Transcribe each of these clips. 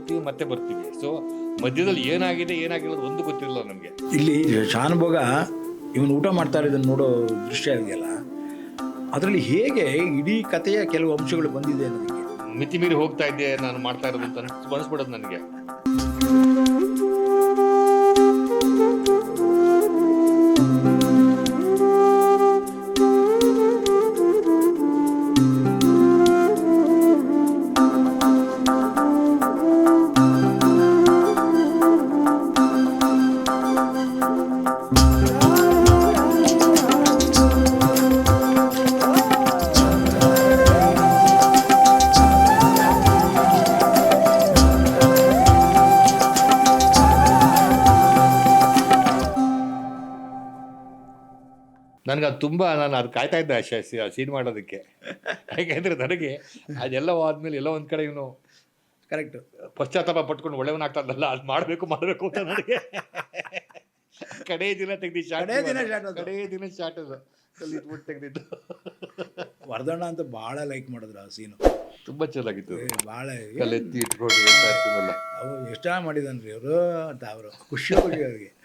ಹೋಗ್ತೀವಿ ಮತ್ತೆ ಬರ್ತೀವಿ. ಸೊ ಮಧ್ಯದಲ್ಲಿ ಏನಾಗಿದೆ ಏನಾಗಿಲ್ಲ ಒಂದು ಗೊತ್ತಿರಲ್ಲ ನಮಗೆ. ಇಲ್ಲಿ ಶಾನುಭೋಗ ಇವನು ಊಟ ಮಾಡ್ತಾ ಇರೋದನ್ನು ನೋಡೋ ದೃಶ್ಯ ಇದೆಯಲ್ಲ? ಅದರಲ್ಲಿ ಹೇಗೆ ಇಡೀ ಕಥೆಯ ಕೆಲವು ಅಂಶಗಳು ಬಂದಿದೆ ನನಗೆ ಮಿತಿ ಮೀರಿ ಹೋಗ್ತಾ ಇದ್ದೆ ನಾನು ಮಾಡ್ತಾ ಇರೋದು ಅಂತ ಬಳಸ್ಬಿಡೋದು ಅನ್ಸ್ಬಿಡೋದು ನನಗೆ. ನನಗೆ ಅದು ತುಂಬ ನಾನು ಅದು ಕಾಯ್ತಾ ಇದ್ದೆ ಆ ಸೀನ್ ಮಾಡೋದಕ್ಕೆ. ಯಾಕೆಂದರೆ ನನಗೆ ಅದೆಲ್ಲ ಆದಮೇಲೆ ಎಲ್ಲೋ ಒಂದು ಕಡೆ ಇವನು ಕರೆಕ್ಟ್ ಪಶ್ಚಾತ್ತಾಪ ಪಟ್ಕೊಂಡು ಒಳ್ಳೆಯವನಾಗ್ತಾ ಇದ್ದಲ್ಲ ಅದು ಮಾಡಬೇಕು ಮಾಡಬೇಕು ಅಂತ ನನಗೆ. ಕಡೇ ದಿನ ತೆಗ್ದು ಶಾಟ್ ಕಡೇ ದಿನ ಅದು. ಕಡೇ ದಿನ ಶಾಟ್ ಅದು. ಇಟ್ಬಿಟ್ಟು ತೆಗ್ದಿದ್ದು. ವರದಣ್ಣ ಅಂತ ಭಾಳ ಲೈಕ್ ಮಾಡಿದ್ರು ಆ ಸೀನು ತುಂಬ ಚೆನ್ನಾಗಿತ್ತು ಭಾಳ ಕಲ್ಲು ಎತ್ತಿ ಇಟ್ಕೊಂಡು ಅವು ಎಷ್ಟು ಮಾಡಿದನ್ರಿ ಅವರು ಅಂತ ಅವರು. ಖುಷಿ ಖುಷಿ ಅವ್ರಿಗೆ.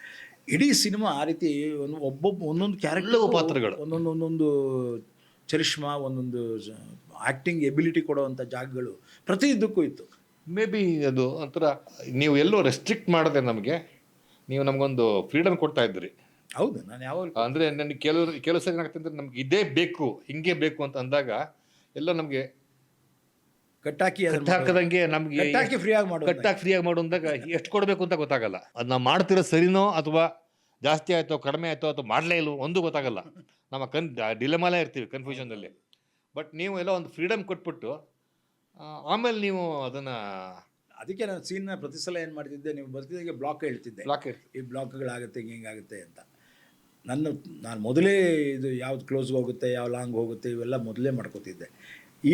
ಇಡೀ ಸಿನಿಮಾ ಆ ರೀತಿ ಒಂದು ಒಬ್ಬೊಬ್ಬ ಒಂದೊಂದು ಕ್ಯಾರೆಕ್ಟರ್ ಪಾತ್ರಗಳು. ಒಂದೊಂದು ಒಂದೊಂದು ಚರಿಷ್ಮಾ ಒಂದೊಂದು ಆ್ಯಕ್ಟಿಂಗ್ ಎಬಿಲಿಟಿ ಕೊಡುವಂಥ ಜಾಗಗಳು ಪ್ರತಿಯೊಂದಕ್ಕೂ ಇತ್ತು ಮೇ ಬಿ ಅದು ಒಂಥರ ನೀವು ಎಲ್ಲೋ ರೆಸ್ಟ್ರಿಕ್ಟ್ ಮಾಡಿದೆ ನಮಗೆ ನೀವು ನಮಗೊಂದು ಫ್ರೀಡಮ್ ಕೊಡ್ತಾ ಇದ್ರಿ ಹೌದು ನಾನು ಯಾವಾಗ ಅಂದರೆ ನನಗೆ ಕೆಲವರು ಕೆಲವು ಸರಿ ಏನಾಗುತ್ತೆ ಅಂದರೆ ನಮ್ಗೆ ಇದೇ ಬೇಕು ಹಿಂಗೆ ಬೇಕು ಅಂತ ಅಂದಾಗ ಎಲ್ಲ ನಮಗೆ ಕಟ್ಟಾಕಿ ಅದನ್ನ ನಮಗೆ ಕಟ್ಟಾಕಿ ಫ್ರೀಯಾಗಿ ಮಾಡೋದು ಕಟ್ಟಾಗಿ ಫ್ರೀಯಾಗಿ ಮಾಡು ಅಂದಾಗ ಎಷ್ಟು ಕೊಡಬೇಕು ಅಂತ ಗೊತ್ತಾಗಲ್ಲ. ಅದು ನಾವು ಮಾಡ್ತಿರೋ ಸರಿನೋ ಅಥವಾ ಜಾಸ್ತಿ ಆಯಿತೋ ಕಡಿಮೆ ಆಯಿತೋ ಅಥವಾ ಮಾಡಲೇ ಇಲ್ಲ ಒಂದು ಗೊತ್ತಾಗಲ್ಲ. ನಮ್ಮ ಕನ್ ಡಿಲೆಮಾಲೇ ಇರ್ತೀವಿ ಕನ್ಫ್ಯೂಷನಲ್ಲಿ ಬಟ್ ನೀವು ಎಲ್ಲ ಒಂದು ಫ್ರೀಡಮ್ ಕೊಟ್ಬಿಟ್ಟು ಆಮೇಲೆ ನೀವು ಅದನ್ನು ಅದಕ್ಕೆ ನಾನು ಸೀನ್ನ ಪ್ರತಿ ಸಲ ಏನು ಮಾಡ್ತಿದ್ದೆ ನೀವು ಬರ್ತಿದ್ದಾಗೆ ಬ್ಲಾಕ್ ಹೇಳ್ತಿದ್ದೆ. ಬ್ಲಾಕ್ ಈ ಬ್ಲಾಕ್ಗಳಾಗುತ್ತೆ ಹಿಂಗೆ ಹಿಂಗಾಗುತ್ತೆ ಅಂತ. ನನ್ನ ನಾನು ಮೊದಲೇ ಇದು ಯಾವ್ದು ಕ್ಲೋಸ್ಗೆ ಹೋಗುತ್ತೆ ಯಾವ ಲಾಂಗ್ ಹೋಗುತ್ತೆ ಇವೆಲ್ಲ ಮೊದಲೇ ಮಾಡ್ಕೋತಿದ್ದೆ.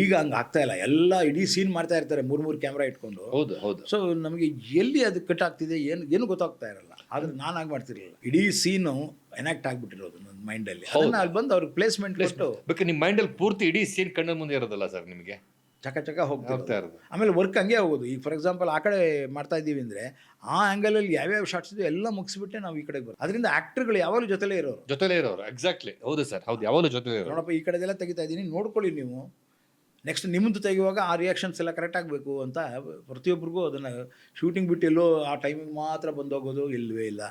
ಈಗ ಹಂಗೆ ಆಗ್ತಾ ಇಲ್ಲ. ಎಲ್ಲ ಇಡೀ ಸೀನ್ ಮಾಡ್ತಾ ಇರ್ತಾರೆ ಮೂರು ಮೂರು ಕ್ಯಾಮ್ರಾ ಇಟ್ಕೊಂಡು. ಹೌದು ಹೌದು. ಸೊ ನಮಗೆ ಎಲ್ಲಿ ಅದು ಕಟ್ ಆಗ್ತಿದೆ ಏನು ಏನು ಗೊತ್ತಾಗ್ತಾ ಇರಲ್ಲ. ಆದ್ರೆ ನಾನು ಆಗಿ ಮಾಡ್ತಿರಲಿಲ್ಲ. ಇಡೀ ಸೀನು ಎನಾಕ್ಟ್ ಆಗ್ಬಿಟ್ಟಿರೋದು ನನ್ನ ಮೈಂಡಲ್ಲಿ ಅದನ್ನ ಅಲ್ಲಿ ಬಂದು ಅವ್ರಿಗೆ ಪ್ಲೇಸ್ಮೆಂಟ್ ಕೊಟ್ಟು ಬೇಕಾದ್ರೆ ನಿಮ್ಮ ಮೈಂಡಲ್ಲಿ ಪೂರ್ತಿ ಇಡೀ ಸೀನ್ ಕಣ್ಣ ಮುಂದೆ ಇರೋದಲ್ಲ ಸರ್ ನಿಮಗೆ? ಚಕ ಚಕ ಹೋಗ್ತಾ ಇರೋದು. ಆಮೇಲೆ ವರ್ಕ್ ಹಂಗೆ ಹೋಗೋದು. ಈಗ ಫಾರ್ ಎಕ್ಸಾಂಪಲ್ ಆ ಕಡೆ ಮಾಡ್ತಾ ಇದ್ದೀವಿ ಅಂದರೆ ಆ ಆ್ಯಂಗಲಲ್ಲಿ ಯಾವ್ಯಾವ ಶಾರ್ಟ್ಸ್ ಇದೆ ಎಲ್ಲ ಮುಗಿಸ್ಬಿಟ್ಟೆ ನಾವು ಈ ಕಡೆಗೆ ಬರೋದು. ಅದರಿಂದ ಆಕ್ಟರ್ಗಳು ಯಾವಾಗಲೂ ಜೊತೆಲೇ ಇರೋರು. ಜೊತೆಲೇ ಇರೋರು. ಎಕ್ಸಾಕ್ಟ್ಲಿ ಹೌದು ಸರ್ ಹೌದು ಯಾವಾಗಲೂ ಜೊತೆಲೇ ಇರೋರು. ನೋಡಪ್ಪ ಈ ಕಡೆದೆಲ್ಲ ತೆಗಿತಾ ಇದ್ದೀನಿ. ನೋಡ್ಕೊಳ್ಳಿ ನೀವು. ನೆಕ್ಸ್ಟ್ ನಿಮ್ಮದು ತೆಗೆಯುವಾಗ ಆ ರಿಯಾಕ್ಷನ್ಸ್ ಎಲ್ಲ ಕರೆಕ್ಟ್ ಆಗಬೇಕು ಅಂತ ಪ್ರತಿಯೊಬ್ಬರಿಗೂ ಅದನ್ನು ಶೂಟಿಂಗ್ ಬಿಟ್ಟು ಎಲ್ಲೋ ಆ ಟೈಮಿಗೆ ಮಾತ್ರ ಬಂದೋಗೋದು ಇಲ್ಲವೇ ಇಲ್ಲ.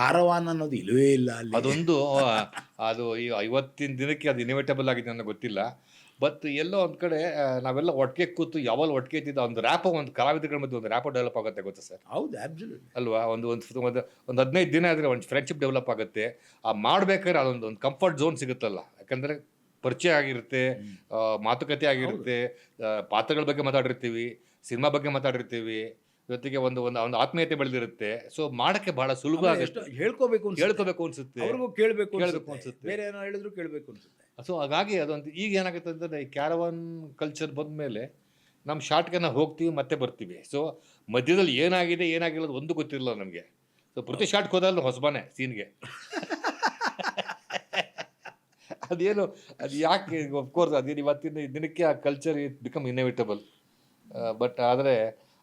ಕಾರವಾನ್ ಅನ್ನೋದು ಇಲ್ಲವೇ ಇಲ್ಲ ಅಲ್ಲಿ. ಅದೊಂದು ಅದು ಈ ಐವತ್ತಿನ ದಿನಕ್ಕೆ ಅದು ಇನ್ವೆಟೇಬಲ್ ಆಗಿದೆ ನನಗೆ ಗೊತ್ತಿಲ್ಲ. ಬಟ್ ಎಲ್ಲೋ ಒಂದು ಕಡೆ ನಾವೆಲ್ಲ ಒಟ್ಟಿಗೆ ಕೂತು ಯಾವಾಗ ಒಟ್ಟಿಗೆ ಇದ್ದಿದ್ದು ಒಂದು ರ್ಯಾಪ್ ಒಂದು ಕಲಾವಿದಗಳ ಮಧ್ಯೆ ಒಂದು ರ್ಯಾಪ ಡೆವಲಪ್ ಆಗುತ್ತೆ ಗೊತ್ತಾ ಸರ್ ಹೌದು ಆಬ್ಸಲ್ಯೂಟ್ ಅಲ್ವಾ? ಒಂದು ಒಂದು ಒಂದು ಒಂದು ಹದಿನೈದು ದಿನ ಆದರೆ ಒಂದು ಫ್ರೆಂಡ್ಶಿಪ್ ಡೆವಲಪ್ ಆಗುತ್ತೆ. ಆ ಮಾಡಬೇಕಾದ್ರೆ ಅದೊಂದು ಒಂದು ಕಂಫರ್ಟ್ ಝೋನ್ ಸಿಗುತ್ತಲ್ಲ. ಯಾಕಂದರೆ ಪರಿಚಯ ಆಗಿರುತ್ತೆ ಮಾತುಕತೆ ಆಗಿರುತ್ತೆ ಪಾತ್ರಗಳ ಬಗ್ಗೆ ಮಾತಾಡಿರ್ತೀವಿ ಸಿನಿಮಾ ಬಗ್ಗೆ ಮಾತಾಡಿರ್ತೀವಿ ಜೊತೆಗೆ ಒಂದು ಒಂದು ಒಂದು ಆತ್ಮೀಯತೆ ಬೆಳೆದಿರುತ್ತೆ. ಸೊ ಮಾಡಕ್ಕೆ ಬಹಳ ಸುಲಭ ಆಗಷ್ಟು ಆಗುತ್ತೆ ಹೇಳ್ಕೋಬೇಕು ಹೇಳ್ಕೋಬೇಕು ಅನ್ಸುತ್ತೆ. ಅವ್ರಿಗೂ ಕೇಳಬೇಕು ಕೇಳ್ಬೇಕು ಅನ್ಸುತ್ತೆ. ಬೇರೆ ಏನೋ ಹೇಳಿದ್ರು ಕೇಳಬೇಕು ಅನ್ಸುತ್ತೆ. ಸೊ ಹಾಗಾಗಿ ಅದೊಂದು ಈಗ ಏನಾಗುತ್ತೆ ಅಂತಂದ್ರೆ ಈ ಕ್ಯಾರವಾನ್ ಕಲ್ಚರ್ ಬಂದಮೇಲೆ ನಮ್ಮ ಶಾರ್ಟ್ಗೆ ನಾವು ಹೋಗ್ತೀವಿ ಮತ್ತೆ ಬರ್ತೀವಿ. ಸೊ ಮಧ್ಯದಲ್ಲಿ ಏನಾಗಿದೆ ಏನಾಗಿಲ್ಲ ಅದು ಒಂದು ಗೊತ್ತಿರಲ್ಲ ನಮಗೆ. ಸೊ ಪ್ರತಿ ಶಾರ್ಟ್ಗೆ ಹೋದಲ್ಲ ಹೊಸಬಾನೆ ಸೀನ್ಗೆ. ಅದೇನು ಅದು ಯಾಕೆ ಅಫ್ಕೋರ್ಸ್ ಅದೇನು ಇವತ್ತಿನ ದಿನಕ್ಕೆ ಆ culture it become inevitable but ಆದರೆ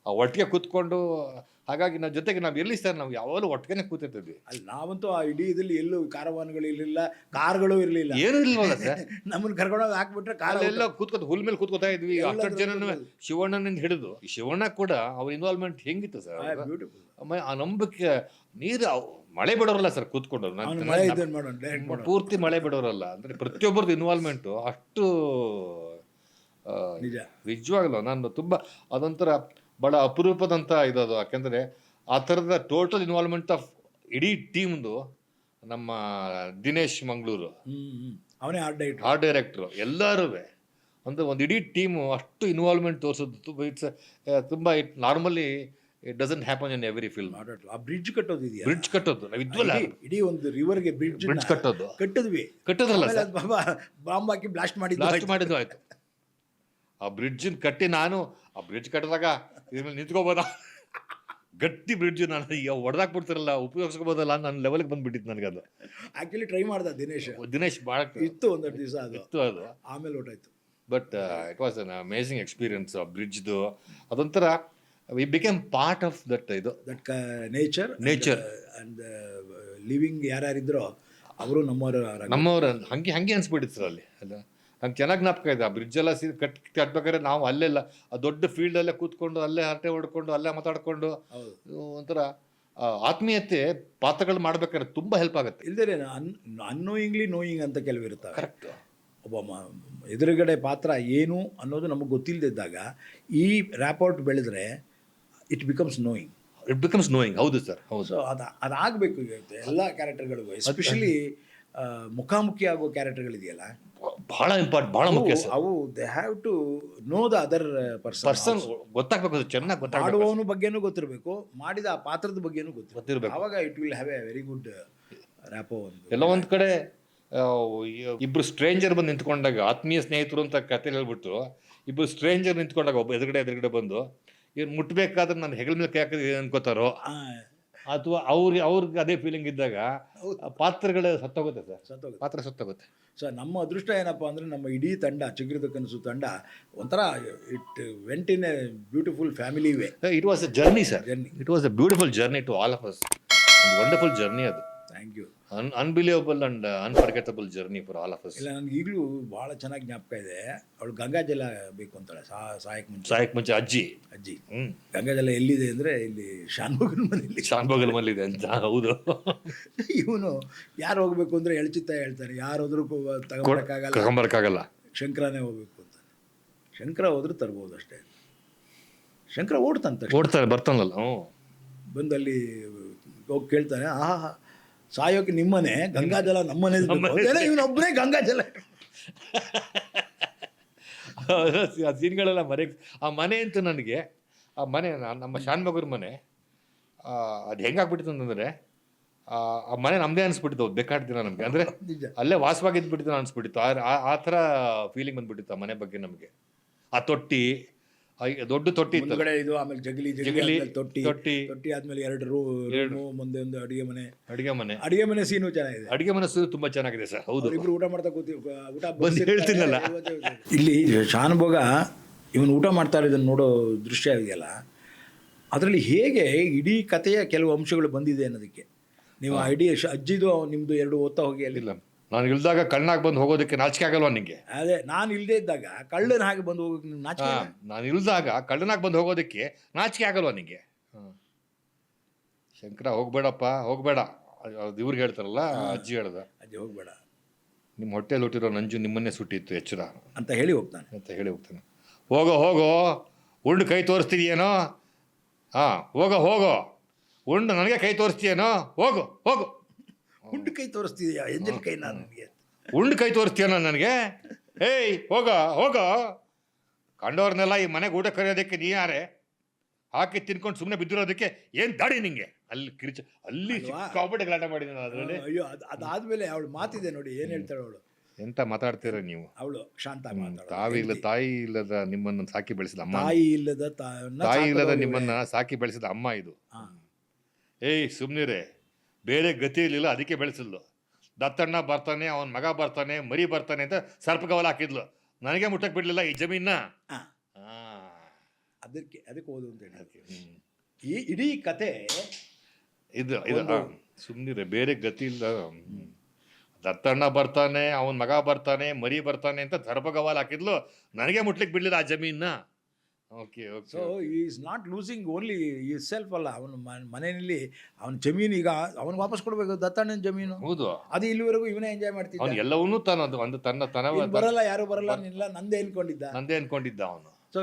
ಒಟ್ಟಿಗೆ ಕೂತ್ಕೊಂಡು ಹಾಗಾಗಿ ನಾವು ಜೊತೆಗೆ ನಾವು ಎಲ್ಲಿ ಸರ್ ನಾವು ಯಾವಾಗಲೂ ಒಟ್ಟಿಗೆ ಕೂತಿರ್ತಿದ್ವಿ ಅಲ್ಲಿ ನಾವಂತೂ ಆ ಇಡೀ ಇದರಲ್ಲಿ ಎಲ್ಲೂ ಕಾರವಾನ್ಗಳು ಇರಲಿಲ್ಲ ಕಾರ್ಗಳು ಇರಲಿಲ್ಲ. ಏನೂ ಇಲ್ವಲ್ಲ ಸರ್? ನಮ್ಮನ್ನು ಕರ್ಕೊಂಡೋಗಿ ಹಾಕ್ಬಿಟ್ರೆ ಕಾರ್ ಕೂತ್ಕೊತ ಹುಲ್ ಮೇಲೆ ಕೂತ್ಕೋತಾ ಇದ್ವಿ ಅಷ್ಟು ಜನ ಶಿವಣ್ಣನಿಂದ ಹಿಡಿದು ಶಿವಣ್ಣ ಕೂಡ ಅವ್ರ ಇನ್ವಾಲ್ವ್ಮೆಂಟ್ ಹೆಂಗಿತ್ತು ಸರ್? ಆ ನಂಬಿಕೆ ನೀರು ಮಳೆ ಬಿಡೋರಲ್ಲ ಸರ್ ಕೂತ್ಕೊಂಡು ನಾನ್- ಅವ್ನು ಮಳೆ ನಾನ್- ಮಾಡೋಣ ಡೈರೆಕ್ಟ್ ಮಾಡೋಣ ಪೂರ್ತಿ ಮಳೆ ಬಿಡೋರಲ್ಲ. ಅಂದ್ರೆ ಪ್ರತಿಯೊಬ್ಬರದ್ದು ಇನ್ವಾಲ್ವ್ಮೆಂಟು ಅಷ್ಟು ಆ, ನಿಜ. ನಿಜವಾಗ್ಲೂ ನಾನು ತುಂಬಾ ಅದೊಂಥರ ಬಹಳ ಅಪರೂಪದಂತ ಇದದು. ಯಾಕೆಂದ್ರೆ ಆ ಥರದ ಟೋಟಲ್ ಇನ್ವಾಲ್ವ್ಮೆಂಟ್ ಆಫ್ ಇಡೀ ಟೀಮ್ದು ನಮ್ಮ ದಿನೇಶ್ ಮಂಗಳೂರು. ಹ್ಮ್ ಹ್ಮ್. ಅವನೇ ಆರ್ಟ್ ಡೈರೆಕ್ಟರ್ ಆರ್ಟ್ ಡೈರೆಕ್ಟ್ರು ಎಲ್ಲರೂ ಅಂದ್ರೆ ಒಂದು ಇಡೀ ಟೀಮು ಅಷ್ಟು ಇನ್ವಾಲ್ವ್ಮೆಂಟ್ ತೋರಿಸೋದು. ಇಟ್ಸ್ ತುಂಬ it normally it doesn't happen in every film ಆ ಬ್ರಿಡ್ಜ್ ಕಟ್ಟೋದು ಇದೆಯಾ? ಬ್ರಿಡ್ಜ್ ಕಟ್ಟೋದು. ನಾವು ಇದ್ವಲ್ಲ? ಇಡೀ- ಇಡೀ ಒಂದು ರಿವರ್ಗೆ ಬ್ರಿಡ್ಜ್ ಬ್ರಿಡ್ಜ್ ಕಟ್ಟೋದು. ಕಟ್ಟಿದ್ವಿ. ಕಟ್ಟೋದಲ್ಲ ಆಮೇಲೆ ಸರ್? ಅದು ಬಾಬಾ ಬಾಂಬ್ ಹಾಕಿ ಬ್ಲಾಸ್ಟ್ ಮಾಡಿದ್ವಿ ಬ್ಲಾಸ್ಟ್ ಮಾಡಿದ್ವಿ ಆಯ್ತು. ಆ ಬ್ರಿಡ್ಜ್ ಕಟ್ಟಿ ನಾನು ಆ ಬ್ರಿಡ್ಜ್ ಕಟ್ಟಿದಾಗ ಇದ್ರ ಮೇಲೆ ನಿಂತ್ಕೋಬೋದಾ? ಗಟ್ಟಿ ಬ್ರಿಡ್ಜ್ ನಾನು ಹೊಡೆದಾಕ್ಬಿಡ್ತಾರಲ್ಲ ಉಪಯೋಗಿಸ್ಕೋಬೋದಲ್ಲ ನನ್ನ ಲೆವೆಲ್ಗೆ ಬಂದ್ಬಿಟ್ಟಿತ್ತು ಅದು. ಆಕ್ಚುಲಿ ಟ್ರೈ ಮಾಡ್ದ ದಿನೇಶ್. ದಿನೇಶ್ ಭಾಳ ಇತ್ತು ಒಂದೆರಡು ದಿವಸ ಅದು. ಇತ್ತು ಅದು. ಆಮೇಲೆ ಊಟ ಆಯ್ತು but it was an amazing experience ಆ ಬ್ರಿಡ್ಜ್ದು ಅದೊಂಥರ we became part of that ಇದು. That nature nature and living ಯಾರ್ಯಾರಿದ್ರೋ ಅವರು ನಮ್ಮವರು ನಮ್ಮವ್ರ ಹಂಗೆ ಹಂಗೆ ಅನ್ಸ್ಬಿಟ್ಟಿತ್ತು ಸರ್ ಅಲ್ಲಿ. ಅಲ್ಲ ನಂಗೆ ಚೆನ್ನಾಗಿ ಜ್ಞಾಪಕ ಇದೆ. ಆ ಬ್ರಿಡ್ಜ್ ಎಲ್ಲ ಸೀ ಕಟ್ ಕಟ್ಬೇಕಾದ್ರೆ ನಾವು ಅಲ್ಲೆಲ್ಲ ಆ ದೊಡ್ಡ ಫೀಲ್ಡಲ್ಲೇ ಕೂತ್ಕೊಂಡು ಅಲ್ಲೇ ಹರಟೆ ಹೊಡ್ಕೊಂಡು ಅಲ್ಲೇ ಮಾತಾಡ್ಕೊಂಡು ಒಂಥರ ಆತ್ಮೀಯತೆ ಪಾತ್ರಗಳು ಮಾಡ್ಬೇಕಾದ್ರೆ ತುಂಬ ಹೆಲ್ಪ್ ಆಗುತ್ತೆ. ಇಲ್ದೇ ಅನ್ ಅನ್ನೋಯಿಂಗ್ಲಿ ನೋಯಿಂಗ್ ಅಂತ ಕೆಲವು ಇರುತ್ತೆ ಕರೆಕ್ಟ್ ಒಬ್ಬ ಮ- ಎದುರುಗಡೆ ಪಾತ್ರ ಏನು ಅನ್ನೋದು ನಮಗೆ ಗೊತ್ತಿಲ್ಲದಿದ್ದಾಗ ಈ ರ್ಯಾಪೋರ್ಟ್ ಬೆಳೆದ್ರೆ it becomes annoying it becomes annoying ಹೌದು ಸರ್ ಹೌದು. ಸೊ ಅದು ಅದಾಗಬೇಕು ಎಲ್ಲ ಕ್ಯಾರೆಕ್ಟರ್ಗಳಿಗೂ ಎಸ್ಪೆಷಲಿ ಮುಖಾಮುಖಿ ಆಗೋ ಕ್ಯಾರೆಕ್ಟರ್ಗಳಿದೆಯಲ್ಲ ಬಹಳ ಇಂಪಾರ್ಟೆಂಟ್ ಬಹಳ ಮುಖ್ಯ ಸರ್ ಅವು they have to know the other person person ಗೊತ್ತಾಗಬೇಕು ಚೆನ್ನಾಗಿ ಗೊತ್ತಾಗಬೇಕು. ಮಾಡುವವನ ಬಗ್ಗೆನೂ ಗೊತ್ತಿರಬೇಕು ಮಾಡಿದ ಆ ಪಾತ್ರದ ಬಗ್ಗೆನೂ ಗೊತ್ತಿರಬೇಕು. ಗೊತ್ತಿರ್ಬೇಕು. ಆವಾಗ it will have a very good rapport ಒಂದು. ಎಲ್ಲ ಒಂದ್ ಕಡೆ ಆ, ಈ- ಇಬ್ರು ಸ್ಟ್ರೇಂಜರ್ ಬಂದು ನಿಂತ್ಕೊಂಡಾಗ ಆತ್ಮೀಯ ಸ್ನೇಹಿತರು ಅಂತ ಕತೆ ಹೇಳ್ಬಿಟ್ಟು ಇಬ್ರು ಸ್ಟ್ರೇಂಜರ್ ನಿಂತ್ಕೊಂಡಾಗ ಒಬ್ಬ ಎದುರುಗಡೆ ಎದುರುಗಡೆ ಬಂದು ಇವ್ರು ಮುಟ್ಬೇಕಾದ್ರೆ ನಾನು ಹೆಗಲ ಮೇಲೆ ಕೈ ಹಾಕಿದ್ರೆ ಏನ್ ಅನ್ಕೋತಾರೋ? ಅಥವಾ ಅವ್ರಿಗೆ ಅವ್ರಿಗೆ ಅದೇ ಫೀಲಿಂಗ್ ಇದ್ದಾಗ ಆ ಪಾತ್ರಗಳು ಸತ್ತೋಗುತ್ತೆ ಸರ್. ಸತ್ತೋಗುತ್ತೆ. ಪಾತ್ರ ಸತ್ತೋಗುತ್ತೆ. ಸೊ ನಮ್ಮ ಅದೃಷ್ಟ ಏನಪ್ಪ ಅಂದರೆ ನಮ್ಮ ಇಡೀ ತಂಡ ಚಿಗುರಿದ ಕನಸು ತಂಡ ಒಂಥರ it went in a beautiful family way it was a journey sir journey it was a beautiful journey to all of us ಒಂದು ವಂಡರ್ಫುಲ್ ಜರ್ನಿ ಅದು. Thank you an unbelievable and unforgettable journey for all of us ಇಲ್ಲ ನನಗೆ ಈಗಲೂ ಭಾಳ ಚೆನ್ನಾಗಿ ಜ್ಞಾಪಕ ಇದೆ. ಅವಳು ಗಂಗಾಜಲ ಬೇಕು ಅಂತಾಳೆ ಸಾ ಸಾಯಕ್ ಮುಂಚೆ. ಸಾಯಕ್ ಮುಂಚೆ ಅಜ್ಜಿ. ಅಜ್ಜಿ. ಹ್ಮ್. ಗಂಗಾಜಲ ಎಲ್ಲಿದೆ ಅಂದರೆ ಇಲ್ಲಿ ಶಾನ್ಭೋಗನ ಮನೆಯಲ್ಲಿ. ಶಾನ್ ಬಗಲ್ ಮಲ್ಲಿದೆ ಅಂತ ಹೌದು. ಇವನು ಯಾರು ಹೋಗಬೇಕು ಅಂದರೆ ಎಳಚಿತ್ತ ಹೇಳ್ತಾರೆ. ಯಾರು ಹೋದ್ರೂ ತಗೊಂಬರಕ್ಕಾಗಲ್ಲ. ಕರ್ಕೊಂಬರಕ್ಕಾಗಲ್ಲ ಶಂಕರನೇ ಹೋಗ್ಬೇಕು ಅಂತ. ಶಂಕರ ಹೋದ್ರೆ ತರ್ಬೋದು ಅಷ್ಟೇ. ಶಂಕರ ಓಡ್ತಂತ ಓಡ್ತಾರೆ ಬರ್ತಾನಲ್ಲ ಹ್ಞೂ ಬಂದಲ್ಲಿ ಹೋಗಿ ಕೇಳ್ತಾನೆ ಆಹಾ ಸಾಯೋಕೆ ನಿಮ್ಮನೆ ಗಂಗಾಜಲ ನಮ್ಮನೆ ಇವನೊಬ್ಬನೇ ಗಂಗಾಜಲ ಆ ಸೀನ್ಗಳೆಲ್ಲ ಮರೆ ಆ ಮನೆ ಅಂತ ನನಗೆ ಆ ಮನೆ ನಮ್ಮ ಶಾನ್ ಮಗುರ್ ಮನೆ ಅದು ಹೆಂಗಾಗ್ಬಿಟ್ಟಿತ್ತು ಅಂತಂದ್ರೆ ಆ ಮನೆ ನಮ್ಮದೇ ಅನ್ಸ್ಬಿಟ್ಟಿತ್ತು ಬೇಕಾದ ದಿನ ನಮಗೆ. ಅಂದರೆ ಅಲ್ಲೇ ವಾಸವಾಗಿದ್ಬಿಟ್ಟಿತ್ತು ಅನ್ಸ್ಬಿಟ್ಟಿತ್ತು ಆ- ಆ ಥರ ಫೀಲಿಂಗ್ ಬಂದ್ಬಿಟ್ಟಿತ್ತು ಆ ಮನೆ ಬಗ್ಗೆ ನಮಗೆ. ಆ ತೊಟ್ಟಿ ಆ ದೊಡ್ಡ ತೊಟ್ಟಿ ಇತ್ತು. ಮುಂದ್ಗಡೆ ಇದು ಆಮೇಲೆ ಜಗಲಿ ಜಗಲಿ ಜಗಲಿ, ಆದ್ಮೇಲೆ ತೊಟ್ಟಿ. ತೊಟ್ಟಿ. ತೊಟ್ಟಿ ಆದ್ಮೇಲೆ ಎರಡು ರೂ ರೂಮು ಮುಂದೆ ಒಂದು ಅಡಿಗೆ ಮನೆ. ಅಡುಗೆ ಮನೆ. ಅಡಿಗೆ ಮನೆ ಸೀನು ಚೆನ್ನಾಗಿದೆ. ಅಡುಗೆ ಮನಸ್ಸು ತುಂಬಾ ಚೆನ್ನಾಗಿದೆ ಸರ್ ಹೌದು. ಇಬ್ರು ಊಟ ಮಾಡ್ತಾ ಕೂತಿ ಊಟ ಬಡಿಸಿರ್ತಾರೆ. ಹೇಳ್ತೀನಲ್ಲ. ಇಲ್ಲಿ ಶಾನುಭೋಗ ಇವನು ಊಟ ಮಾಡ್ತಾ ಇರೋದನ್ನ ನೋಡೋ ದೃಶ್ಯ ಇದೆಯಲ್ಲ. ಅದರಲ್ಲಿ ಹೇಗೆ ಇಡೀ ಕಥೆಯ ಕೆಲವು ಅಂಶಗಳು ಬಂದಿದೆ ಅನ್ನೋದಕ್ಕೆ. ನೀವು ಐಡಿಯಾ ಅಜ್ಜಿದು ನಿಮ್ದು ಎರಡು ಓದ್ತಾ ಹೋಗಿ ಅಲ್ಲಿ. ಇಲ್ಲ. ನಾನು ಇಲ್ದಾಗ ಕಣ್ಣಾಗಿ ಬಂದು ಹೋಗೋದಕ್ಕೆ ನಾಚಿಕೆ ಆಗಲ್ವಾ ನಿಂಗೆ? ಅದೇ ನಾನು ಇಲ್ಲದೆ ಇದ್ದಾಗ ಕಳ್ಳನ ಹಾಗೆ ಬಂದು ಹೋಗಕ್ಕೆ ನಿಮ್ಗೆ ನಾಚಿಕೆ ಹಾ? ನಾನು ಇಲ್ದಾಗ ಕಳ್ಳನಾಗಿ ಬಂದು ಹೋಗೋದಕ್ಕೆ ನಾಚಿಕೆ ಆಗಲ್ವಾ ನಿಂಗೆ? ಶಂಕರ ಹೋಗ್ಬೇಡಪ್ಪ ಹೋಗ್ಬೇಡ. ಅದು ಇವ್ರಿಗೆ ಹೇಳ್ತಾರಲ್ಲ ಅಜ್ಜಿ ಹೇಳ್ದ. ಅಜ್ಜಿ ಹೋಗ್ಬೇಡ. ನಿಮ್ಮ ಹೊಟ್ಟೆಲಿ ಹುಟ್ಟಿರೋ ನಂಜು ನಿಮ್ಮನ್ನೇ ಸುಟ್ಟಿತ್ತು ಎಚ್ಚರ. ಅಂತ ಹೇಳಿ ಹೋಗ್ತಾನೆ. ಅಂತ ಹೇಳಿ ಹೋಗ್ತಾನೆ. ಹೋಗೋ ಹೋಗೋ. ಉಂಡು ಕೈ ತೋರಿಸ್ತಿದ್ಯೇನೋ? ಹಾಂ ಹೋಗೋ ಹೋಗೋ. ಉಂಡು ನನಗೆ ಕೈ ತೋರಿಸ್ತೀಯೇನೋ ಹೋಗು ಹೋಗು. ಹುಂಡು ಕೈ ತೋರಿಸ್ತಿದ್ಯಾ? ಎಂಜಿನ್ ಕೈ ನಾನು ನನಗೆ ಉಂಡು ಕೈ ತೋರಿಸ್ತೀಯಾ ನನಗೆ? ಏಯ್ ಹೋಗ ಹೋಗ. ಕಂಡವ್ರನ್ನೆಲ್ಲ ಈ ಮನೆಗೆ ಊಟ ಕರೆಯೋದಕ್ಕೆ ನೀ ಯಾರೆ? ಹಾಕಿ ತಿನ್ಕೊಂಡು ಸುಮ್ಮನೆ ಬಿದ್ದಿರೋದಕ್ಕೆ ಏನ್ ದಾಡಿ ನಿಂಗೆ? ಅಲ್ಲಿ ಕಿರಿಚ ಅಲ್ಲಿ ಅಲ್ವಾ? ಸಿಕ್ಕಾಪಟ್ಟೆ ಗಲಾಟೆ ಮಾಡಿದ್ದೀನಿ ನಾನು ಅದರಲ್ಲಿ. ಅಯ್ಯೋ ಅದು ಅದಾದ್ಮೇಲೆ ಅವಳು ಮಾತಿದೆ ನೋಡಿ ಏನು ಹೇಳ್ತಾಳೆ ಅವಳು? ಎಂತ ಮಾತಾಡ್ತೀರ ನೀವು? ಅವಳು ಶಾಂತ. ತಾವಿ ಇಲ್ಲ ತಾಯಿ ಇಲ್ಲದ ನಿಮ್ಮನ್ನ ಸಾಕಿ ಬೆಳೆಸಿದ ಅಮ್ಮ. ತಾಯಿ ಇಲ್ಲದ ತಾಯನ್ನ ತಾಯಿ ಇಲ್ಲದ ನಿಮ್ಮನ್ನ ಸಾಕಿ ಬೆಳೆಸಿದ ಅಮ್ಮ ಇದು. ಏಯ್ ಸುಮ್ನಿರೆ. ಬೇರೆ ಗತಿ ಇರಲಿಲ್ಲ ಅದಕ್ಕೆ ಬೆಳೆಸಿದ್ಲು. ದತ್ತಣ್ಣ ಬರ್ತಾನೆ ಅವನ ಮಗ ಬರ್ತಾನೆ ಮರಿ ಬರ್ತಾನೆ ಅಂತ ಸರ್ಪಗವಲ ಹಾಕಿದ್ಲು. ನನಗೆ ಮುಟ್ಟಕ್ಕೆ ಬಿಡಲಿಲ್ಲ ಈ ಜಮೀನ. ಅದಕ್ಕೆ ಅದಕ್ಕೆ ಓದು ಅಂತ ಹೇಳಿ ಈ ಇಡೀ ಕತೆ ಇದು ಇದು ಸುಮ್ಮನಿದೆ ಬೇರೆ ಗತಿ ಇಲ್ಲ ದತ್ತಣ್ಣ ಬರ್ತಾನೆ ಅವನ ಮಗ ಬರ್ತಾನೆ ಮರಿ ಬರ್ತಾನೆ ಅಂತ ಸರ್ಪಗವಾಲ್ ಹಾಕಿದ್ಲು. ನನಗೆ ಮುಟ್ಲಿಕ್ಕೆ ಬಿಡ್ಲಿಲ್ಲ ಆ ಜಮೀನ okay so okay is not losing only ಈ ಸೆಲ್ಫ್ ಅಲ್ಲ ಅವನ ಮನೆಯಲ್ಲಿ ಅವನ ಜಮೀನು ಈಗ ಅವನು ವಾಪಸ್ ಕೊಡಬೇಕು ದತ್ತಣ್ಣನ ಜಮೀನು. ಹೌದು. ಅದು ಇಲ್ಲಿವರೆಗೂ ಇವನೇ ಎಂಜಾಯ್ ಮಾಡ್ತಿದ್ದ. ಅವನು ಎಲ್ಲವನ್ನೂ ತನ್ನದು ಒಂದು ತನ್ನ ತನ ಬರಲ್ಲ ಯಾರು ಬರಲ್ಲ ನಿಲ್ಲ ನಂದೇ ಅನ್ಕೊಂಡಿದ್ದ. ನಂದೇ ಅನ್ಕೊಂಡಿದ್ದ ಅವನು. ಸೊ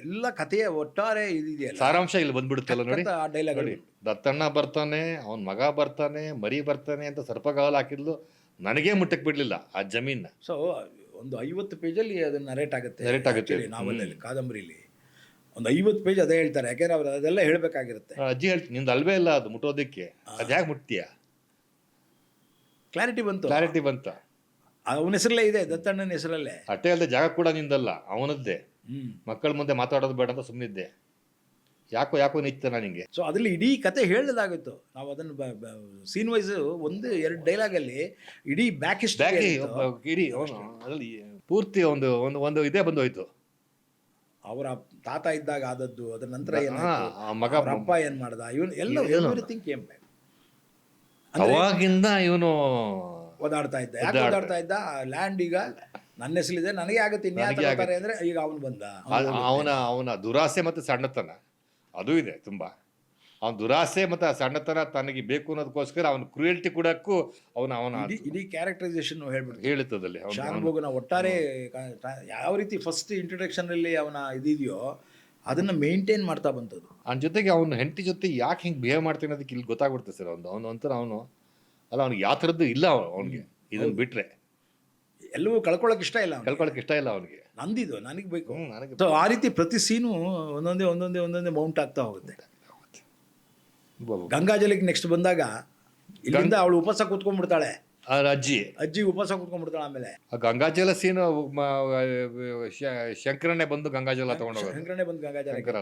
ಎಲ್ಲ ಕಥೆಯ ಒಟ್ಟಾರೆ ಇದೆಯಲ್ಲ ಸಾರಾಂಶ ಇಲ್ಲಿ ಬಂದ್ಬಿಡುತ್ತಲ್ಲ ನೋಡಿ. ಆ ಡೈಲಾಗ್ ನೋಡಿ ದತ್ತಣ್ಣ ಬರ್ತಾನೆ ಅವನ ಮಗ ಬರ್ತಾನೆ ಮರಿ ಬರ್ತಾನೆ ಅಂತ ಸರ್ಪಗಾವಲ್ ಹಾಕಿದ್ಲು. ನನಗೇ ಮುಟ್ಟಕ್ಕೆ ಬಿಡಲಿಲ್ಲ ಆ ಜಮೀನ್ ಸೊ ಒಂದು ಐವತ್ತು ಪೇಜಲ್ಲಿ ಅದನ್ನ ನರೇಟ್ ಆಗುತ್ತೆ Narrate ಆಗುತ್ತೆ. ನಾವಲ್ಲಿ ಕಾದಂಬರಿಲಿ. ಒಂದು ಐವತ್ತು ಪೇಜ್ ಅದೇ ಹೇಳ್ತಾರೆ. ಯಾಕೆಂದ್ರೆ ಅವ್ರು ಅದೆಲ್ಲ ಹೇಳಬೇಕಾಗಿರುತ್ತೆ. ಅಜ್ಜಿ ಹೇಳ್ತೀನಿ ನಿಂದು ಅಲ್ವೇ ಇಲ್ಲ ಅದು ಮುಟ್ಟೋದಕ್ಕೆ. ಅದು ಯಾಕೆ ಮುಟ್ತೀಯ? ಕ್ಲಾರಿಟಿ ಬಂತು. ಕ್ಲಾರಿಟಿ ಬಂತ. ಅವನ ಹೆಸರಲ್ಲೇ ಇದೆ ದತ್ತಣ್ಣನ ಹೆಸರಲ್ಲೇ. ಅಟ್ಟೆ ಅಲ್ಲದೆ ಜಾಗ ಕೂಡ ನಿಂದಲ್ಲ ಅವನದ್ದೇ. ಮಕ್ಕಳ ಮುಂದೆ ಮಾತಾಡೋದು ಬೇಡ ಅಂತ ಸುಮ್ಮನಿದ್ದೆ ಯಾಕೋ ಯಾಕೋ ನಿಂತ ನಿಂಗೆ. ಸೊ ಅದರಲ್ಲಿ ಇಡೀ ಕತೆ ಹೇಳದಾಗಿತ್ತು ನಾವು ಅದನ್ನು ಸೀನ್ ವೈಸ್ ಒಂದು ಎರಡು ಡೈಲಾಗಲ್ಲಿ ಇಡೀ ಬ್ಯಾಕ್ ಇಡೀ ಪೂರ್ತಿ ಒಂದು ಒಂದು ಒಂದು ಇದೇ ಬಂದೋಯ್ತು. ಅವರ ತಾತ ಇದ್ದಾಗ ಆದದ್ದು ಅದರ ನಂತರ ಮಗ ಅವ್ರ ಅಪ್ಪ ಏನ್ ಮಾಡ್ದ? ಇವನು ಎಲ್ಲ ಎವ್ರಿಥಿಂಗ್ ಕೇಮ್ ಬ್ಯಾಕ್ ಅವಾಗಿಂದ ಇವನು ಓದಾಡ್ತಾ ಇದ್ದ. ಯಾಕೆ ಓದಾಡ್ತಾ ಇದ್ದ? ಲ್ಯಾಂಡ್ ಈಗ ನನ್ನ ಹೆಸರಿದೆ ನನಗೆ ಆಗುತ್ತೆ ಇನ್ಯಾಕೆ ಅಂದ್ರೆ ಈಗ ಅವನು ಬಂದ. ಅವನ ಅವನ ದುರಾಸೆ ಮತ್ತೆ ಸಣ್ಣತನ ಅದು ಇದೆ ತುಂಬಾ. ಅವನ ದುರಾಸೆ ಮತ್ತು ಆ ಸಣ್ಣತನ ತನಗೆ ಬೇಕು ಅನ್ನೋದಕ್ಕೋಸ್ಕರ ಅವನ ಕ್ರೂಯಲ್ಟಿ ಕೊಡಕ್ಕೂ ಅವನ ಅವನ ಇಡೀ ಇಡೀ ಕ್ಯಾರೆಕ್ಟರೈಸೇಷನ್ ಹೇಳ್ಬಿಟ್ಟು ಹೇಳುತ್ತದಲ್ಲಿ ಶಾನುಭೋಗನ ಒಟ್ಟಾರೆ ಕ- ಯಾವ ರೀತಿ ಫಸ್ಟ್ ಇಂಟ್ರೊಡಕ್ಷನ್ ಅಲ್ಲಿ ಅವನ ಇದಿದೆಯೋ ಅದನ್ನ ಮೇಂಟೈನ್ ಮಾಡ್ತಾ ಬಂತದ್ದು ಅವನ ಜೊತೆಗೆ ಅವನ ಹೆಂಡತಿ ಜೊತೆ ಯಾಕೆ ಹಿಂಗೆ ಬಿಹೇವ್ ಮಾಡ್ತಾನೆ ಅದಕ್ಕೆ ಇಲ್ಲಿ ಗೊತ್ತಾಗ್ಬಿಡ್ತದೆ ಸರ್ ಅವನು ಅವನು ಒಂಥರ ಅವನು ಅಲ್ಲ ಅವ್ನಿಗೆ ಯಾವ ಥರದ್ದು ಇಲ್ಲ ಅವನಿಗೆ. ಇದನ್ನು ಬಿಟ್ರೆ. ಎಲ್ಲವೂ ಕಳ್ಕೊಳಕ್ ಇಷ್ಟ ಇಲ್ಲ ಅವ್ನಿಗೆ. ಕಳ್ಕೊಳಕ್ಕೆ ಇಷ್ಟ ಇಲ್ಲ ಅವನಿಗೆ. ನಂದಿದು ನನಗೆ ಬೇಕು. ಹ್ಮ್ ನನಗೆ ಸೊ ಆ ರೀತಿ ಪ್ರತಿ ಸೀನು ಒಂದೊಂದೇ ಒಂದೊಂದೇ ಒಂದೊಂದೇ ಮೌಂಟ್ ಆಗ್ತಾ ಹೋಗುತ್ತೆ. ಬಾಬು. ಗಂಗಾಜಲಕ್ಕೆ ನೆಕ್ಸ್ಟ್ ಬಂದಾಗ ಇಲ್ಲಿಂದ ಅವಳು ಉಪವಾಸ ಕೂತ್ಕೊಂಡ್ಬಿಡ್ತಾಳೆ. ಆ ಅಜ್ಜಿ. ಅಜ್ಜಿ ಉಪವಾಸ ಕೂತ್ಕೊಂಡ್ಬಿಡ್ತಾಳೆ ಆಮೇಲೆ. ಆ ಗಂಗಾಜಲ ಸೀನು ಶಂಕರನೇ ಬಂದು ಗಂಗಾಜಲ ತಗೊಂಡು ಶಂಕರನೇ ಬಂದು ಗಂಗಾಜಲ ಶಂಕರ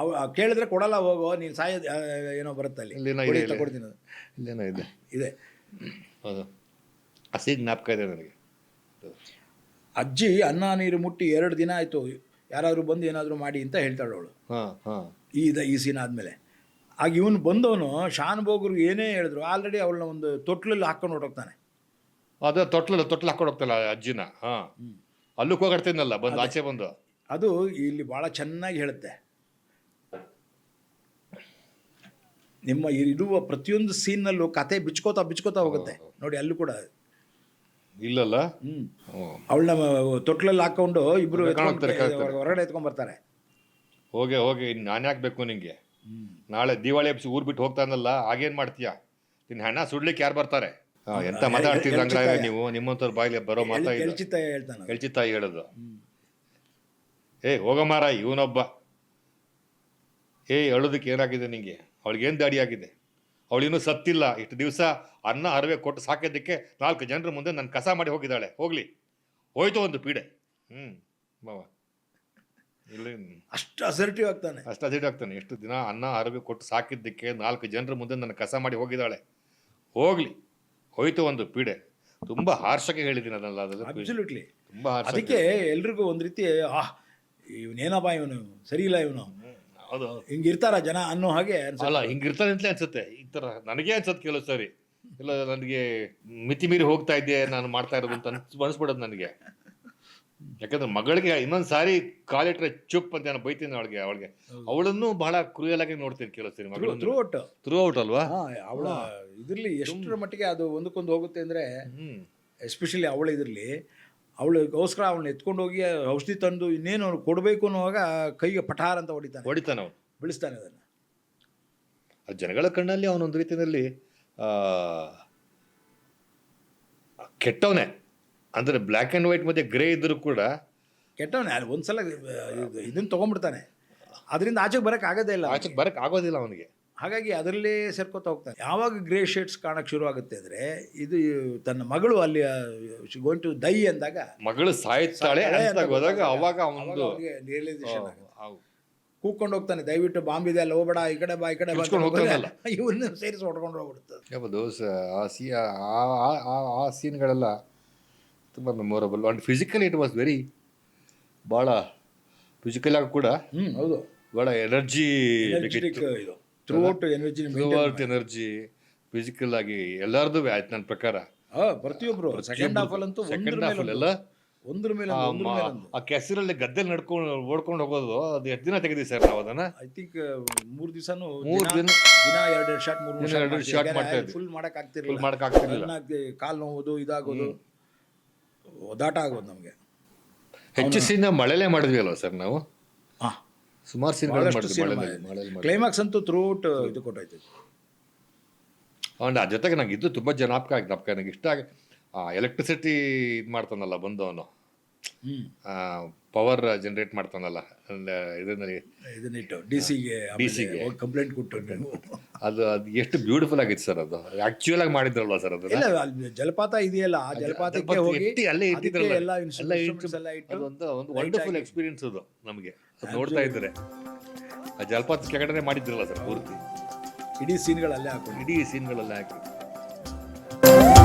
ಅವು ಅವ ಕೇಳಿದ್ರೆ ಕೊಡಲ್ಲ ಹೋಗೋ ನೀನು ಸಾಯ ಏನೋ ಬರುತ್ತೆ ಅಲ್ಲಿ. ಇಲ್ಲೇನೋ ಕೊಡಿ, ಇದೆ ಇಲ್ಲಿ. ತಗೊಡ್ತೀನಿ ಅದು. ಇಲ್ಲೇನೋ ಇದೆ. ಇದೆ. ಹೌದು. ಆ ಸೀನ್ ಜ್ಞಾಪಕ ಇದೆ ನನಗೆ. ಅಜ್ಜಿ ಅನ್ನ ನೀರು ಮುಟ್ಟಿ ಎರಡು ದಿನ ಆಯಿತು. ಯಾರಾದರೂ ಬಂದು ಏನಾದರೂ ಮಾಡಿ ಅಂತ ಹೇಳ್ತಾಳೆ ಅವಳು. ಹಾಂ ಹಾಂ. ಈ ಇದ ಈ ಸೀನ್ ಆದಮೇಲೆ. ಆಗ ಇವನು ಬಂದವನು ಶಾನ್ ಏನೇ ಹೇಳಿದ್ರು ಆಲ್ರೆಡಿ ಅವಳನ್ನ ಒಂದು ತೊಟ್ಲಲ್ಲಿ ಹಾಕೊಂಡು ಹೊರಟೋಗ್ತಾನೆ. ಅದೇ ತೊಟ್ಲಲ್ಲ ತೊಟ್ಲು ಹಾಕೊಂಡು ಹೋಗ್ತಲ್ಲ ಅಜ್ಜಿನ. ಹಾಂ. ಅಲ್ಲೂ ಹೋಗಾಡ್ತೀನಲ್ಲ ಬಂದು ಆಚೆ ಬಂದು. ಅದು ಇಲ್ಲಿ ಭಾಳ ಚೆನ್ನಾಗಿ ಹೇಳುತ್ತೆ. ನಿಮ್ಮ ಇರುವ ಪ್ರತಿಯೊಂದು ಸೀನ್ನಲ್ಲೂ ಕತೆ ಬಿಚ್ಕೋತಾ ಬಿಚ್ಕೋತಾ ಹೋಗುತ್ತೆ. ನೋಡಿ ಅಲ್ಲೂ ಕೂಡ. ಇಲ್ಲಲ್ಲ? ಹ್ಮ್. ಅವಳನ್ನ ತೊಟ್ಲಲ್ಲಿ ಹಾಕೊಂಡು ಇಬ್ರು ಎತ್ಕೊಂಡ್- ಹೊರಗಡೆ ಎತ್ಕೊಂಡ್ ಬರ್ತಾರೆ ಹೋಗಿ ಹೋಗಿ ನಾನು ಯಾಕೆ ಬೇಕು ನಿಂಗೆ ನಾಳೆ ದಿವಾಳಿ ಹಬ್ಸಿ ಊರ್ ಬಿಟ್ಟು ಹೋಗ್ತಾನಲ್ಲ ಆಗೇನ್ ಮಾಡ್ತೀಯಾ? ನಿನ್ನ ಹೆಣ್ಣ ಸುಡ್ಲಿಕ್ಕೆ ಯಾರು ಬರ್ತಾರೆ? ಹಾ, ಎಂತ ಮಾತಾಡ್ತೀರಿ ಹಂಗಾದ್ರೆ ನೀವು? ನಿಮ್ಮಂತವ್ರ ಬಾಯಿಲಿ ಬರೋ ಮಾತಾ ಇದು? ಹೇಳ್ತಾನೆ ಹೇಳೋದು. ಏ ಹೋಗಮಾರ ಇವನೊಬ್ಬ. ಏ ಅಳೋದಕ್ಕೆ ಏನಾಗಿದೆ ನಿಂಗೆ? ಅವಳಿಗೇನು ದಾಡಿ ಆಗಿದೆ? ಅವಳಿನ್ನೂ ಸತ್ತಿಲ್ಲ. ಇಷ್ಟು ದಿವಸ ಅನ್ನ ಅರವೆ ಕೊಟ್ಟು ಸಾಕಿದ್ದಕ್ಕೆ ನಾಲ್ಕು ಜನರ ಮುಂದೆ ನನ್ನ ಕಸ ಮಾಡಿ ಹೋಗಿದ್ದಾಳೆ. ಹೋಗ್ಲಿ. ಹೋಯ್ತು ಒಂದು ಪೀಡೆ. ಹ್ಞೂ ಮಾವ ಇಲ್ಲಿ ಅಷ್ಟು ಅಸರ್ಟಿವ್ ಆಗ್ತಾನೆ. ಅಷ್ಟು ಅಸರ್ಟಿವ್ ಆಗ್ತಾನೆ. ಎಷ್ಟು ದಿನ ಅನ್ನ ಅರವೆ ಕೊಟ್ಟು ಸಾಕಿದ್ದಕ್ಕೆ ನಾಲ್ಕು ಜನರ ಮುಂದೆ ನನ್ನ ಕಸ ಮಾಡಿ ಹೋಗಿದ್ದಾಳೆ. ಹೋಗ್ಲಿ. ಹೋಯ್ತು ಒಂದು ಪೀಡೆ. ತುಂಬಾ ಹಾರ್ಷಕ್ಕೆ ಹೇಳಿದ್ದೀನಿ ಅದನ್ನೆಲ್ಲ ಅದೆಲ್ಲ ಅಬ್ಸಲ್ಯೂಟ್ಲಿ ತುಂಬಾ ಅದಕ್ಕೆ ಎಲ್ರಿಗೂ ಒಂದು ರೀತಿ ಆಹ್ ಇವನೇನಪ್ಪ ಇವನು? ಸರಿ ಇಲ್ಲ ಇವನು? ಹೌದು ಹಿಂಗಿರ್ತಾರ ಜನ ಅನ್ನೋ ಹಾಗೆ ಅನ್ಸುತ್ತೆ. ಅಲ್ಲ ಹಿಂಗಿರ್ತಾನೆ ಅಂತಲೇ ಅನ್ಸುತ್ತೆ. ಈ ಥರ ನನಗೆ ಅನ್ಸುತ್ತೆ ಕೆಲವು ಸರಿ. ಇಲ್ಲ ನನಗೆ ಮಿತಿ ಮೀರಿ ಹೋಗ್ತಾ ಇದ್ದೆ ನಾನು ಮಾಡ್ತಾ ಇರೋದು ಅಂತ ಅನ್ಸ್ ಅನ್ಸ್ಬಿಡೋದು ನನಗೆ. ಯಾಕಂದ್ರೆ ಮಗಳಿಗೆ ಇನ್ನೊಂದು ಸಾರಿ ಕಾಲಿಟ್ರೆ ಚುಪ್ ಅಂತ ನಾನು ಬೈತೀನಿ ಅವಳಿಗೆ ಅವಳಿಗೆ. ಅವಳನ್ನು ಬಹಳ ಕ್ರೂಯಲ್ ಆಗಿ ನೋಡ್ತೀನಿ ಕೆಲವು ಸರಿ ಥ್ರೂ ಔಟ್ ಥ್ರೂ ಔಟ್ ಅಲ್ವಾ? ಅವಳ ಇದ್ರಲ್ಲಿ ಎಷ್ಟರ ಮಟ್ಟಿಗೆ ಅದು ಒಂದಕ್ಕೊಂದು ಹೋಗುತ್ತೆ ಅಂದ್ರೆ ಹ್ಮ್. ಎಸ್ಪೆಷಲಿ ಅವಳ ಇದ್ರಲ್ಲಿ ಅವಳಿಗೋಸ್ಕರ ಅವಳನ್ನ ಎತ್ಕೊಂಡು ಹೋಗಿ ಔಷಧಿ ತಂದು ಇನ್ನೇನು ಅವ್ನು ಕೊಡಬೇಕು ಅನ್ನುವಾಗ ಕೈಗೆ ಪಠಾರ ಅಂತ ಹೊಡಿತಾನೆ. ಹೊಡಿತಾನೆ ಅವನು. ಬೆಳೆಸ್ತಾನೆ ಅದನ್ನು. ಆ ಜನಗಳ ಕಣ್ಣಲ್ಲಿ ಅವನೊಂದು ರೀತಿಯಲ್ಲಿ ಆ, ಕೆಟ್ಟವನೇ. ಅಂದ್ರೆ ಬ್ಲ್ಯಾಕ್ ಆ್ಯಂಡ್ ವೈಟ್ ಮಧ್ಯೆ ಗ್ರೇ ಇದ್ದರೂ ಕೂಡ ಕೆಟ್ಟವನೇ ಅಲ್ಲಿ ಒಂದ್ಸಲ ಇದನ್ನು ತೊಗೊಂಡ್ಬಿಡ್ತಾನೆ. ಅದರಿಂದ ಆಚೆಗೆ ಬರೋಕ್ಕೆ ಆಗೋದೇ ಇಲ್ಲ ಆಚೆಗೆ ಬರೋಕ್ಕೆ ಆಗೋದಿಲ್ಲ ಅವನಿಗೆ. ಹಾಗಾಗಿ ಅದರಲ್ಲೇ ಸೇರ್ಕೋತಾ ಹೋಗ್ತಾನೆ. ಯಾವಾಗ ಗ್ರೇ ಶೇಡ್ಸ್ ಕಾಣಕ್ಕೆ ಶುರು ಆಗುತ್ತೆ ಅಂದರೆ ಇದು ತನ್ನ ಮಗಳು ಅಲ್ಲಿ ಗೋಯಿಂಗ್ ಟು ದೈ ಅಂದಾಗ ಮಗಳು ಸಾಯ್ತಾಳೆ ಹೋದಾಗ ಅವಾಗ ಅವನು ಕೂತ್ಕೊಂಡು ಹೋಗ್ತಾನೆ ದಯವಿಟ್ಟು ಬಾಂಬ್ ಇದೆ ಅಲ್ಲಿ ಹೋಗ್ಬೇಡ ಈ ಕಡೆ ಬಾ ಈ ಕಡೆ. ಇವನ್ನ ಸೇರಿಸಿ ಹೊಡ್ಕೊಂಡು ಹೋಗ್ಬಿಡ್ತದೆ ಆ ಸೀನ್ಗಳೆಲ್ಲ ತುಂಬ memorable and physically it was very ಭಾಳ ಫಿಸಿಕಲ್ ಆಗಿ ಕೂಡ ಹೌದು. ಭಾಳ ಎನರ್ಜಿ ಇದು. Throughout energy energy physical ಆಗಿ ಎಲ್ಲರದ್ದು ಆಯ್ತು ನನ್ನ ಪ್ರಕಾರ. ಪ್ರತಿಯೊಬ್ರು. ಸೆಕೆಂಡ್ ಹಾಫ್ ಅಲ್ಲಂತೂ ಸೆಕೆಂಡ್ ಹಾಫ್ ಅಲ್ಲೆಲ್ಲ ಒಂದ್ರ ಮೇಲೆ ಒಂದು, ಒಂದ್ರ ಮೇಲೆ ಒಂದು ಆ ಕೆಸರಲ್ಲಿ ಗದ್ದೆಲಿ ನಡ್ಕೊಂಡು ಓಡ್ಕೊಂಡು ಹೋಗೋದು ಅದು ಎಷ್ಟು ದಿನ ತೆಗೆದಿ ಸರ್ ನಾವು ಅದನ್ನ? ಐ ಥಿಂಕ್ ಮೂರ್ ದಿವಸನೂ ಮೂರ್ ದಿನ ದಿನ ದಿನ ಎರಡು ಎರಡು ಶಾಟ್ ಮೂರು ದಿನ ಎರಡು shot ಮಾಡ್ತಾ ಇದ್ವಿ. ಫುಲ್ ಮಾಡಕ್ ಆಗ್ತಿರ್ಲಿಲ್ಲ. ಮಾಡಕ್ ಆಗ್ತಿರ್ಲಿಲ್ಲ. ಕಾಲ್ ನೋವುದು ಇದಾಗೋದು. ಒದಾಟ ಆಗೋದು ನಮಗೆ. ಹೆಚ್ಚು ಸೀನ್ ಮಳೆಲೇ ಮಾಡಿದ್ವಿ ಅಲ್ವಾ ಸರ್ ನಾವು? ಹಾಂ ಸುಮಾರು ಸೀನ್ ಕ್ಲೈಮ್ಯಾಕ್ಸ್ ಅಂತೂ ಥ್ರೂಟ್ ಇದು ಕೊಟ್ಟೈತೆ. ಅಂಡ್ ಆ ಜೊತೆಗೆ ನಂಗೆ ಇದು ತುಂಬ ಜನಾಪಕ ಆಗಿ ಜ್ಞಾಪಕ ನನಗೆ ಇಷ್ಟ ಆಗಿ ಎಲೆಕ್ಟ್ರಿಸಿಟಿ ಇದು ಮಾಡ್ತಾನಲ್ಲ ಬಂದು ಅವನು. ಪವರ್ ಜನರೇಟ್ ಮಾಡ್ತಾನಲ್ಲ ಇದರಲ್ಲಿ ಇದನ್ನಿಟ್ಟು ಡಿ ಸಿಗೆ ಗೆ. ಕಂಪ್ಲೇಂಟ್ ಕೊಟ್ಟು ನೀವು. ಅದು ಅದು ಎಷ್ಟು ಬ್ಯೂಟಿಫುಲ್ ಆಗಿತ್ತು ಸರ್ ಅದು. ಆಕ್ಚುಯಲ್ ಆಗಿ ಮಾಡಿದ್ರಲ್ವಾ ಸರ್ ಅದು? ಇಲ್ಲ ಅಲ್ಲಿ ಜಲಪಾತ ಇದೆಯಲ್ಲ ಆ ಜಲಪಾತಕ್ಕೆ ಹೋಗಿ ಅಲ್ಲೇ ಇಟ್ಟಿದ್ರಲ್ಲ. ಎಲ್ಲ ಎಲ್ಲ ಇಟ್ಟು- ಅದೊಂದು ಒಂದು ವಂಡರ್ಫುಲ್ ಎಕ್ಸ್ಪೀರಿಯನ್ಸ್ ಅದು ನಮಗೆ. ಅದು ನೋಡ್ತಾ ಇದ್ರೆ. ಆ ಜಲಪಾತ ಕೆಳಗಡೆ ಮಾಡಿದ್ರಲ್ಲ ಸರ್ ಪೂರ್ತಿ. ಇಡೀ ಸೀನ್ಗಳಲ್ಲೇ ಹಾಕೊಂಡು ಇಡೀ ಸೀನ್ಗಳಲ್ಲೇ ಹಾಕಿ.